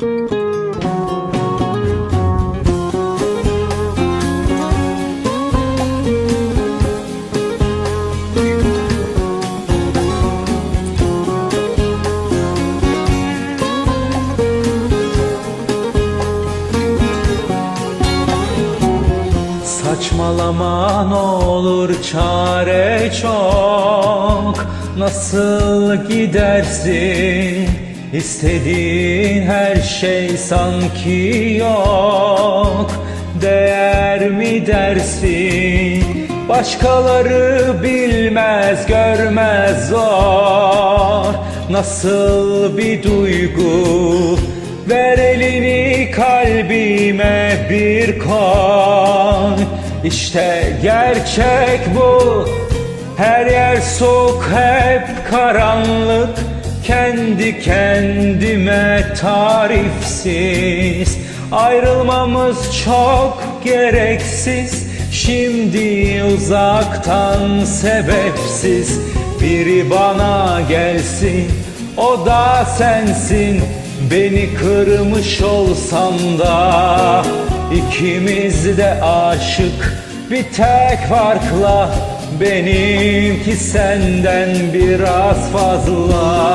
Saçmalama ne olur çare çok. Nasıl gidersin? İstediğin her şey sanki yok. Değer mi dersin? Başkaları bilmez görmez zor. Nasıl bir duygu? Ver elini kalbime bir koy. İşte gerçek bu. Her yer soğuk hep karanlık Kendi kendime tarifsiz. Ayrılmamız çok gereksiz. Şimdi uzaktan sebepsiz. Biri bana gelsin o da sensin. Beni kırmış olsam da ikimiz de aşık. Bir tek farkla benimki senden biraz fazla.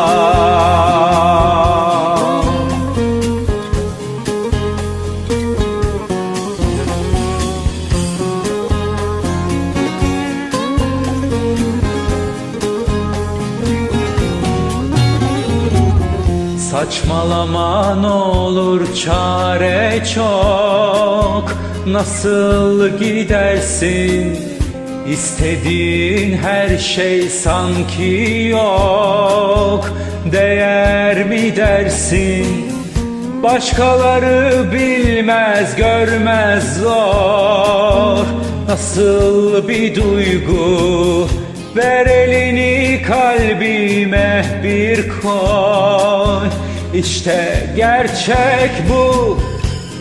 Saçmalama ne olur çare çok. Nasıl gidersin İstediğin her şey sanki yok. Değer mi dersin? Başkaları bilmez görmez zor. Nasıl bir duygu? Ver elini kalbime bir koy. İşte gerçek bu.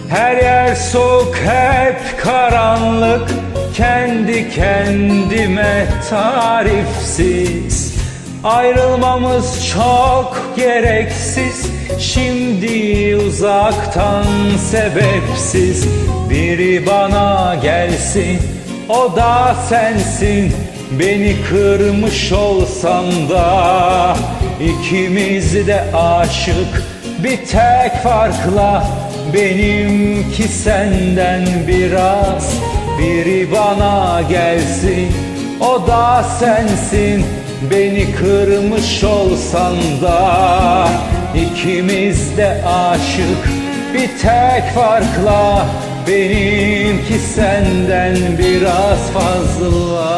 Her yer soğuk hep karanlık Kendi kendime tarifsiz. Ayrılmamız çok gereksiz Şimdi uzaktan sebepsiz. Biri bana gelsin o da sensin. Beni kırmış olsan da ikimiz de aşık. Bir tek farkla benimki senden biraz Biri bana gelsin o da sensin. Beni kırmış olsan da ikimiz de aşık. Bir tek farkla benimki senden biraz fazla